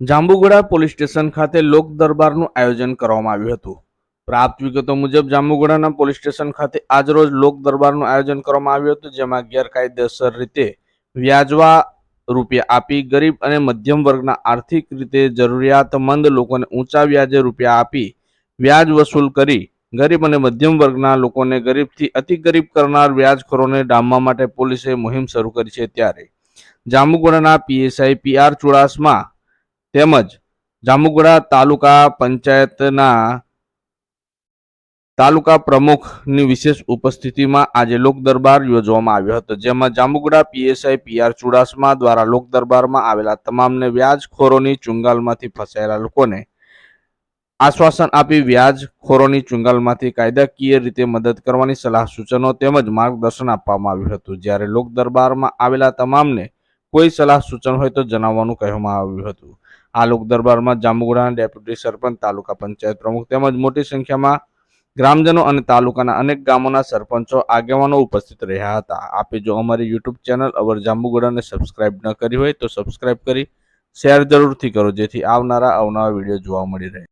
Jambughoda police station ખાતે લોક દરબારનું આયોજન કરવામાં આવ્યું હતું. પ્રાપ્ત વિગતો મુજબ, જાંબુગોડાના પોલીસ સ્ટેશન ખાતે આજરોજ લોક દરબારનું આયોજન કરવામાં આવ્યું હતું, જેમાં ગેરકાયદેસર રીતે વ્યાજવા રૂપિયા આપી ગરીબ અને મધ્યમ વર્ગના આર્થિક રીતે જરૂરિયાતમંદ લોકોને ઊંચા વ્યાજે રૂપિયા આપી વ્યાજ વસૂલ કરી ગરીબ અને મધ્યમ વર્ગના લોકોને ગરીબથી અતિ ગરીબ કરનાર વ્યાજખોરોને ડામવા માટે પોલીસે મુહિમ શરૂ કરી છે ત્યારે. જાંબુગોડાના પીએસઆઈ પીઆર ચુડાસમા તેમજ જામુગડા તાલુકા પંચાયતના તાલુકા પ્રમુખની વિશેષ ઉપસ્થિતિમાં આજે લોક દરબાર યોજવામાં આવ્યો હતો. જેમાં જામુગડા પીએસઆઈ પીઆર ચુડાસમા દ્વારા લોક દરબારમાં આવેલા તમામને વ્યાજખોરોની ચુંગાલમાંથી ફસાયેલા લોકોને આશ્વાસન આપી વ્યાજખોરોની ચુંગાલમાંથી કાયદાકીય રીતે મદદ કરવાની સલાહ સૂચનો તેમજ માર્ગદર્શન આપવામાં આવ્યું હતું. જ્યારે લોક દરબારમાં આવેલા તમામને કોઈ સલાહ સૂચન હોય તો જણાવવાનું કહેવામાં આવ્યું હતું. આ લોક દરબારમાં જાંબુગુડાના ડેપ્યુટી સરપંચ, તાલુકા પંચાયત પ્રમુખ તેમજ મોટી સંખ્યામાં ગ્રામજનો અને તાલુકાના અનેક ગામોના સરપંચો, આગેવાનો ઉપસ્થિત રહ્યા હતા. આપે જો અમારી યુટ્યુબ ચેનલ અવર જાંબુગોડાને સબસ્ક્રાઇબ ન કરી હોય તો સબસ્ક્રાઇબ કરી શેર જરૂરથી કરો, જેથી આવનારા અવનવા વીડિયો જોવા મળી રહે.